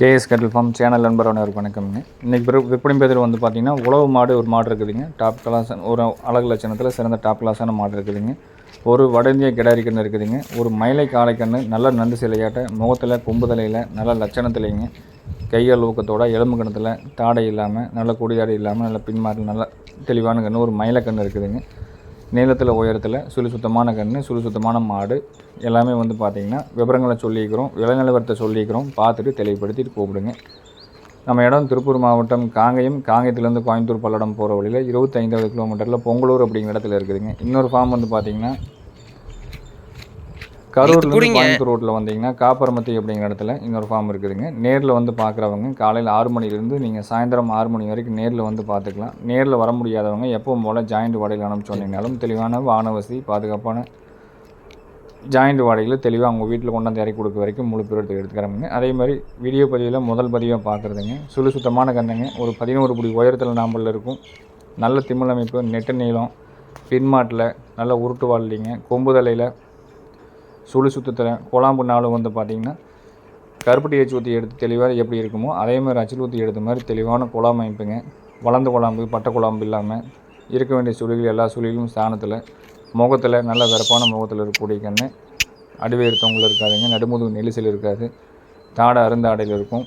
KS கட்டில் form channel நண்பர் அனைவருக்கு வணக்கம்ங்க இன்றைக்கி பிற விற்பனை பேதில் வந்து பார்த்திங்கன்னா உழவு மாடு ஒரு மாடு இருக்குதுங்க. டாப் கிளாஸ் ஒரு அழகு லட்சணத்தில் சிறந்த டாப் கிளாஸான மாடு இருக்குதுங்க. ஒரு வட இந்திய கிடாரி கன்று இருக்குதுங்க. ஒரு மயிலை காளைக்கன்று நல்ல நண்டு சிலையாட்ட முகத்தில் கொம்பு தலையில் நல்ல லட்சணத்துலைங்க. கையால் ஊக்கத்தோட எலும்பு கணத்தில் தாடை இல்லாமல் நல்ல கொடிதாடை இல்லாமல் நல்ல பின்மாறல் நல்ல தெளிவான கன்று ஒரு மயிலை கன்று இருக்குதுங்க. நீளத்தில் உயரத்தில் சுழி சுத்தமான கன்று சுழி சுத்தமான மாடு எல்லாமே வந்து பார்த்திங்கன்னா விவரங்களை சொல்லிக்கிறோம் விலை நிலவரத்தை சொல்லிக்கிறோம். பார்த்துட்டு தெளிவுபடுத்திட்டு கூப்பிடுங்க. நம்ம இடம் திருப்பூர் மாவட்டம் காங்கயம். காங்கயத்துலேருந்து கோயம்புத்தூர் பல்லடம் போகிற வழியில் இருபத்தைந்தாவது கிலோமீட்டரில் பொங்கலூர் அப்படிங்கிற இடத்துல இருக்குதுங்க. இன்னொரு ஃபார்ம் வந்து பார்த்திங்கன்னா கரூர்லேருந்து கோயம்புத்தூர் ரோட்டில் வந்தீங்கன்னா காப்பரமத்தி அப்படிங்கிற இடத்துல இன்னொரு ஃபார்ம் இருக்குதுங்க. நேரில் வந்து பார்க்குறவங்க காலையில் ஆறு மணிலேருந்து நீங்கள் சாயந்தரம் ஆறு மணி வரைக்கும் நேரில் வந்து பார்த்துக்கலாம் நேரில் வர முடியாதவங்க எப்பவும் போல் ஜாயிண்ட் வாடகையில் அனுப்பிச்சு சொன்னீங்கனாலும் தெளிவான வாகன வசதி பாதுகாப்பான ஜாயிண்ட் வாடகையில் தெளிவாக அவங்க வீட்டில் கொண்டாந்து இறக்கி கொடுக்க வரைக்கும் முழு பேர் எடுத்துக்கிறவங்க. அதே மாதிரி வீடியோ பதிவில் முதல் பதிவாக பார்க்குறதுங்க சுழு சுத்தமான கண்ணுங்க ஒரு பதினோரு புடி உயரத்தில் நாம்பலில் இருக்கும். நல்ல திமிழ் அமைப்பு நெட்டு நீளம் பின்மாட்டில் நல்ல உருட்டு வாழலிங்க கொம்பு தலையில் சுழி சுத்தத்தில் குழாம்பு நாளும் வந்து பார்த்திங்கன்னா கருப்பட்டி ஏச்சு ஊற்றி எடுத்து தெளிவாக எப்படி இருக்குமோ அதே மாதிரி அச்சில் ஊற்றி எடுத்த மாதிரி தெளிவான குழாம் அமைப்புங்க. வளர்ந்த குழாம்பு பட்டை குழாம்பு இல்லாமல் இருக்க வேண்டிய சுழிகள் எல்லா சுழிகளும் ஸ்தானத்தில் முகத்தில் நல்ல வெறப்பான முகத்தில் இருக்கக்கூடிய கண்ணு அடிவேறு தொங்கல் இருக்காதுங்க. நடுமுதுகு நெலிசல் இருக்காது. தாடை அருந்தாடையில் இருக்கும்.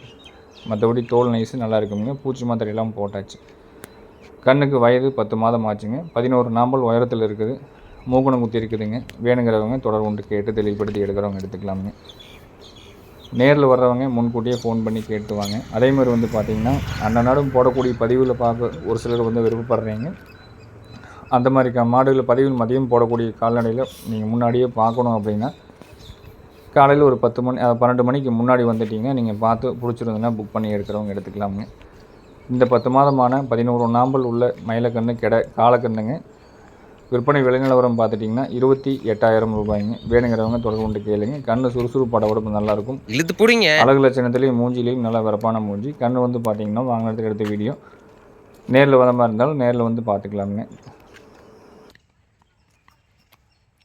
மற்றபடி தோல் நைஸு நல்லா இருக்குங்க. பூச்சி மாத்திரை எல்லாம் போட்டாச்சு. கண்ணுக்கு வயது பத்து மாதம் ஆச்சுங்க. பதினோரு நாம்பல் உயரத்தில் இருக்குது. மூக்கணம் குத்தி இருக்குதுங்க. வேணுங்கிறவங்க தொடர்பு கொண்டு கேட்டு தெளிவுபடுத்தி எடுக்கிறவங்க எடுத்துக்கலாமுங்க. நேரில் வர்றவங்க முன்கூட்டியே ஃபோன் பண்ணி கேட்டு வாங்க. அதே மாதிரி வந்து பார்த்தீங்கன்னா அன்னநாடும் போடக்கூடிய பதிவில் பார்க்க ஒரு சிலர் வந்து விருப்பப்படுறீங்க. அந்த மாதிரி மாடுகளை மாடுகள் பதிவில் மதியம் போடக்கூடிய கால்நடையில் நீங்கள் முன்னாடியே பார்க்கணும் அப்படின்னா காலையில் ஒரு பத்து மணி பன்னெண்டு மணிக்கு முன்னாடி வந்துட்டீங்கன்னா நீங்கள் பார்த்து பிடிச்சிருந்ததுன்னா புக் பண்ணி எடுக்கிறவங்க எடுத்துக்கலாமுங்க. இந்த பத்து மாதமான பதினோரு நாம்பல் உள்ள மயிலக்கன்று கெடை காலக்கண்ணுங்க விற்பனை விலை நிலவரம் பார்த்துட்டிங்கன்னா இருபத்தி எட்டாயிரம் ரூபாய்ங்க. வேணுங்கிறவங்க தொடர்பு கொண்டு கேளுங்க. கண்ணு சுறுசுறுப்பு படபடப்பு நல்லாயிருக்கும். இழுத்து பிடிங்க. அழகு லட்சணத்துலேயும் மூஞ்சிலையும் நல்லா வரப்பான மூஞ்சி. கண்ணு வந்து பார்த்தீங்கன்னா வாங்கினதுக்கு எடுத்த வீடியோ. நேரில் வர மாதிரி இருந்தாலும் நேரில் வந்து பார்த்துக்கலாமுங்க.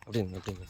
அப்படிங்க அப்படிங்க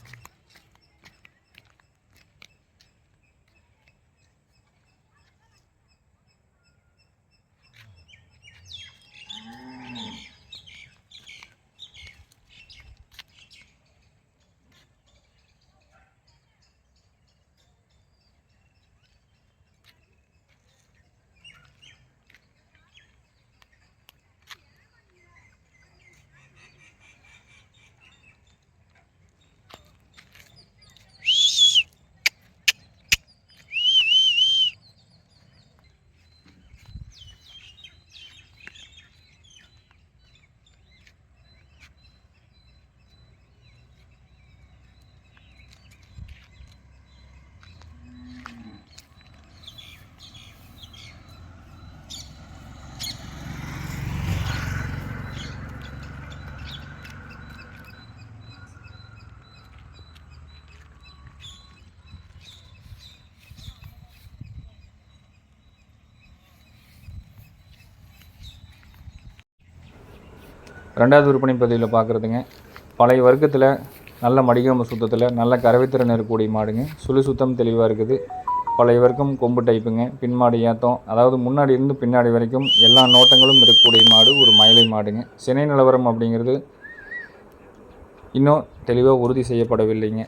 ரெண்டாவது விற்பனை பதிவில் பார்க்குறதுங்க பழைய வர்க்கத்தில் நல்ல மடிகம்பு சுத்தத்தில் நல்ல கறவைத்திறன் இருக்கக்கூடிய மாடுங்க. சுழி சுத்தம் தெளிவாக இருக்குது. பழைய வர்க்கம் கொம்பு டைப்புங்க பின்மாடு ஏத்தம். அதாவது முன்னாடி இருந்து பின்னாடி வரைக்கும் எல்லா நோட்டங்களும் இருக்கக்கூடிய மாடு ஒரு மயிலை மாடுங்க. சினை நிலவரம் அப்படிங்கிறது இன்னும் தெளிவாக உறுதி செய்யப்படவில்லைங்க.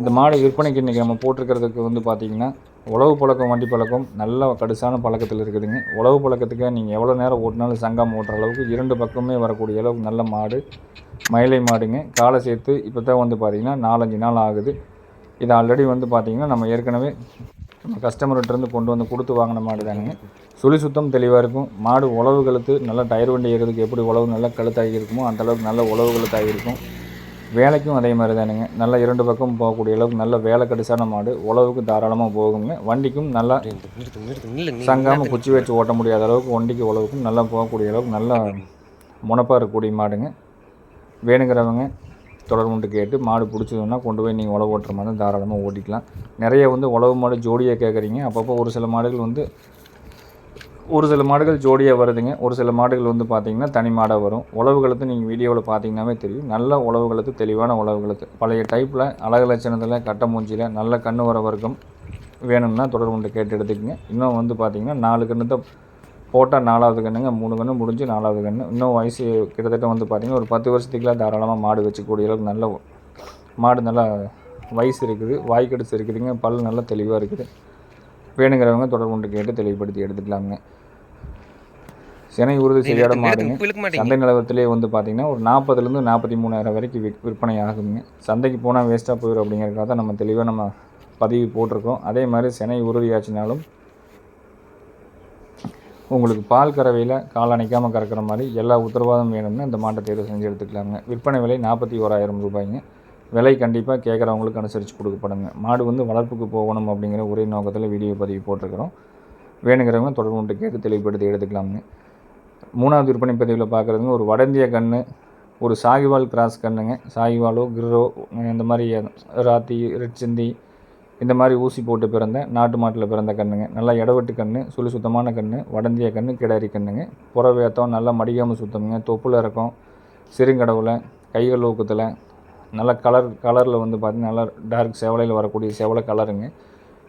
இந்த மாடு விற்பனைக்கு இன்றைக்கி நம்ம போட்டிருக்கிறதுக்கு வந்து பார்த்தீங்கன்னா உழவு பழக்கம் வண்டி பழக்கம் நல்ல கடுசான பழக்கத்தில் இருக்குதுங்க. உழவு பழக்கத்துக்கு நீங்கள் எவ்வளோ நேரம் ஓட்டினாலும் சங்கம் ஓட்டுற அளவுக்கு இரண்டு பக்கமே வரக்கூடிய அளவுக்கு நல்ல மாடு மயிலை மாடுங்க. காலை சேர்த்து இப்போ தான் வந்து பார்த்திங்கன்னா நாலஞ்சு நாள் ஆகுது. இது ஆல்ரெடி வந்து பார்த்திங்கன்னா நம்ம ஏற்கனவே நம்ம கஸ்டமர்கிட்டருந்து கொண்டு வந்து கொடுத்து வாங்கின மாடு தானுங்க. சுழி சுத்தம் தெளிவாக இருக்கும். மாடு உழவு கழுத்து நல்லா டயர் வண்டி ஏறதுக்கு எப்படி உழவு நல்லா கழுத்தாகி இருக்குமோ அந்தளவுக்கு நல்ல உழவு கழுத்தாகி இருக்கும். வேலைக்கும் அதே மாதிரி தானுங்க. நல்லா இரண்டு பக்கம் போகக்கூடிய அளவுக்கு நல்ல வேலை கடிசான மாடு. உழவுக்கு தாராளமாக போகுங்க. வண்டிக்கும் நல்லா சங்காமல் குச்சி வச்சு ஓட்ட முடியாத அளவுக்கு வண்டிக்கு உழவுக்கும் நல்லா போகக்கூடிய அளவுக்கு நல்லா முனப்பாக இருக்கக்கூடிய மாடுங்க. வேணுங்கிறவங்க தொடர்புண்டு கேட்டு மாடு பிடிச்சதுன்னா கொண்டு போய் நீங்கள் உழவு ஓட்டுற மாதிரி தாராளமாக ஓட்டிக்கலாம். நிறைய வந்து உழவு மாடு ஜோடியாக கேட்குறீங்க அப்பப்போ ஒரு சில மாடுகள் வந்து ஒரு சில மாடுகள் ஜோடியாக வருதுங்க. ஒரு சில மாடுகள் வந்து பார்த்தீங்கன்னா தனி மாடாக வரும். உழவுகளுக்கு நீங்கள் வீடியோவில் பார்த்தீங்கன்னாவே தெரியும். நல்ல உழவுகளுக்கு தெளிவான உழவுகளுக்கு பழைய டைப்பில் அழகு லட்சணத்தில் கட்ட மூஞ்சியில் நல்ல கண்ணு வர வர்க்கம் வேணும்னா தொடர்பு கொண்டு கேட்டு எடுத்துக்கங்க. இன்னும் வந்து பார்த்தீங்கன்னா நாலு கன்று தான் போட்டால் நாலாவது கண்ணுங்க மூணு கன்று முடிஞ்சு நாலாவது கன்று இன்னும் வயசு கிட்டத்தட்ட வந்து பார்த்திங்கன்னா ஒரு பத்து வருஷத்துக்குலாம் தாராளமாக மாடு வச்சுக்கூடிய அளவுக்கு நல்ல மாடு நல்லா வயசு இருக்குது வாய்க்கடிச்சு இருக்குதுங்க பல் நல்லா தெளிவாக இருக்குது. வேணுங்கிறவங்க தொடர்பு கொண்டு கேட்டு தெளிவுபடுத்தி எடுத்துக்கலாமுங்க சினை உறுதி செய்யாத மாடுங்க. சந்தை நிலவரத்திலே வந்து பார்த்தீங்கன்னா ஒரு நாற்பதுலேருந்து நாற்பத்தி மூணாயிரம் வரைக்கும் விற் விற்பனை ஆகுங்க. சந்தைக்கு போனால் வேஸ்ட்டாக போயிடும் அப்படிங்கிறதுக்காக தான் நம்ம தெளிவாக நம்ம பதிவு போட்டிருக்கோம். அதே மாதிரி சினை உறுதியாச்சுனாலும் உங்களுக்கு பால் கறவையில் கால் அணைக்காமல் கறக்கிற மாதிரி எல்லா உத்தரவாதம் வேணும்னா இந்த மாட்டை தேர்வு செஞ்சு எடுத்துக்கலாங்க. விற்பனை விலை நாற்பத்தி ஓராயிரம் ரூபாய்ங்க. விலை கண்டிப்பாக கேட்குறவங்களுக்கு அனுசரித்து கொடுக்கப்படுங்க மாடு வந்து வளர்ப்புக்கு போகணும் அப்படிங்கிற ஒரே நோக்கத்தில் வீடியோ பதிவு போட்டிருக்கிறோம். வேணுங்கிறவங்க தொடர்பு கொண்டு கேட்டு தெளிவுபடுத்தி எடுத்துக்கலாம்னு மூணாவது விற்பனை பதிவில் பார்க்குறதுங்க ஒரு வடந்திய கன்று ஒரு சாகிவால் கிராஸ் கன்றுங்க சாகிவாலோ கிரோ இந்த மாதிரி ராத்தி ரெட்சிந்தி இந்த மாதிரி ஊசி போட்டு பிறந்த நாட்டு மாட்டில் பிறந்த கன்றுங்க நல்லா இடவெட்டு கன்று சுழி சுத்தமான கன்று வடந்திய கன்று கிடாரி கன்றுங்க புறவேத்தம் நல்லா மடிக்காமல் சுத்தமுங்க. தொப்புல இறக்கம் சிறுங்கடவுல கைகள் ஊக்கத்தில் நல்ல கலர் கலரில் வந்து பார்த்திங்கன்னா நல்லா டார்க் செவலையில் வரக்கூடிய செவலை கலருங்க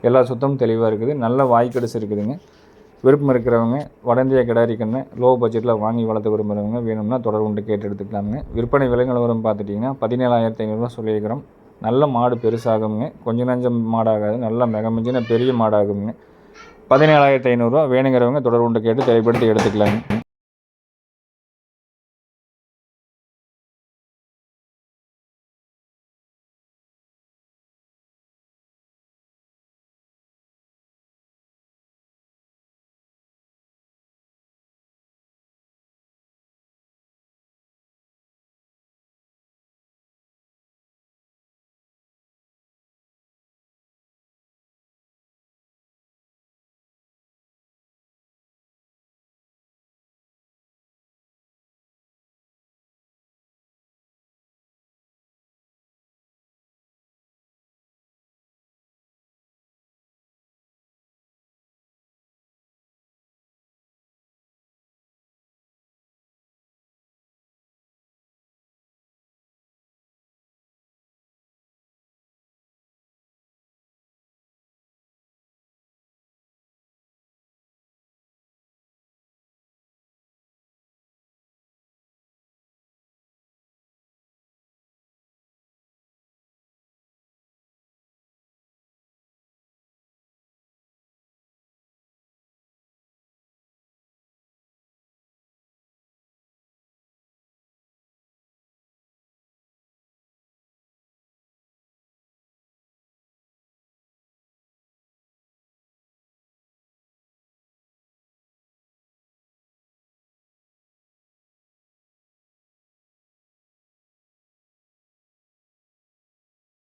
எல்லா சுத்தமும் தெளிவாக இருக்குது. நல்ல வாய்க்கடிச்சு இருக்குதுங்க. விருப்பம் இருக்கிறவங்க வடந்திய கிடாரி கண்ணை லோ பட்ஜெட்டில் வாங்கி வளர்த்து விரும்புகிறவங்க வேணும்னா தொடர்பு கொண்டு கேட்டு எடுத்துக்கலாமுங்க விற்பனை விலை நிலவரம் பார்த்துட்டிங்கன்னா பதினேழாயிரத்தி ஐநூறுரூவா சொல்லியிருக்கிறோம். நல்ல மாடு பெருசாகுங்க. கொஞ்சம் நஞ்சம் மாடாகாது. நல்ல மிகமிஞ்சின பெரிய மாடாகுங்க. பதினேழாயிரத்தி ஐநூறுரூவா வேணுங்கிறவங்க தொடர்பு கொண்டு கேட்டு தெளிவுபடுத்தி எடுத்துக்கலாங்க.